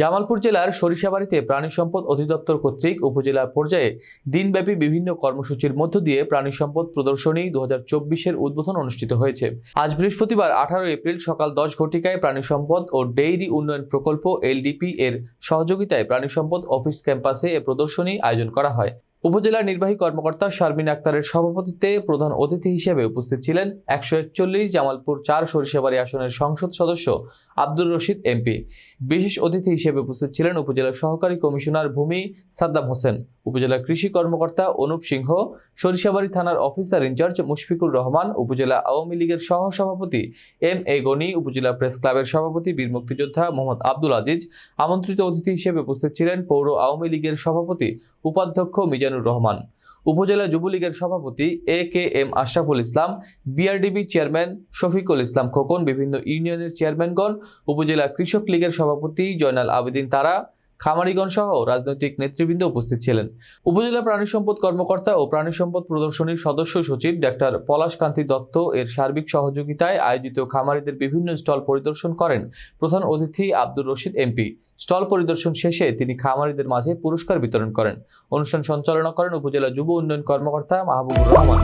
জামালপুর জেলার সরিষাবাড়িতে প্রাণী সম্পদ অধিদপ্তর কর্তৃক উপজেলা পর্যায়ে দিনব্যাপী বিভিন্ন কর্মসূচির মধ্য দিয়ে প্রাণী সম্পদ প্রদর্শনী দু চব্বিশের উদ্বোধন অনুষ্ঠিত হয়েছে। আজ বৃহস্পতিবার আঠারো এপ্রিল সকাল দশ ঘটিকায় প্রাণী সম্পদ ও ডেইরি উন্নয়ন প্রকল্প এলডিপি এর সহযোগিতায় প্রাণী সম্পদ অফিস ক্যাম্পাসে এ প্রদর্শনী আয়োজন করা হয়। উপজেলা নির্বাহী কর্মকর্তা শারমিন আক্তারের সভাপতিত্বে প্রধান অতিথি হিসেবে উপস্থিত ছিলেন একশো একচল্লিশ জামালপুর চার সরিষাবাড়ি আসনের সংসদ সদস্য আব্দুর রশিদ এমপি। বিশেষ অতিথি হিসেবে উপস্থিত ছিলেন উপজেলা সহকারী কমিশনার ভূমি সাদ্দাম হোসেন, উপজেলা কৃষি কর্মকর্তা অনুপ সিংহ, সরিষাবাড়ি থানার অফিসার ইনচার্জ মুশফিকুর রহমান, উপজেলা আওয়ামী লীগের সহ সভাপতি এম এ গনি, উপজেলা প্রেস ক্লাবের সভাপতি বীর মুক্তিযোদ্ধা মোহাম্মদ আব্দুল আজিজ, আমন্ত্রিত অতিথি হিসেবে উপস্থিত ছিলেন পৌর আওয়ামী লীগের সভাপতি উপাধ্যক্ষ মিজানুর রহমান। উপজেলা যুবলীগের সভাপতি A K M Ashraful Islam B R D B chairman Shafiqul Islam Khokon, বিভিন্ন ইউনিয়নের চেয়ারম্যানগণ, উপজেলা কৃষক লীগের সভাপতি জয়নাল আবেদিন তারা খামারিগণ সহ রাজনৈতিক নেতৃবৃন্দ উপস্থিত ছিলেন। উপজেলা প্রাণী সম্পদ কর্মকর্তা ও প্রাণী সম্পদ প্রদর্শনীর সদস্য সচিব ডাক্তার পলাশ কান্তি দত্ত এর সার্বিক সহযোগিতায় আয়োজিত খামারিদের বিভিন্ন স্টল পরিদর্শন করেন প্রধান অতিথি আব্দুর রশিদ এমপি। স্টল পরিদর্শন শেষে তিনি খামারিদের মাঝে পুরস্কার বিতরণ করেন। অনুষ্ঠান সঞ্চালনা করেন উপজেলা যুব উন্নয়ন কর্মকর্তা মাহবুবুর রহমান।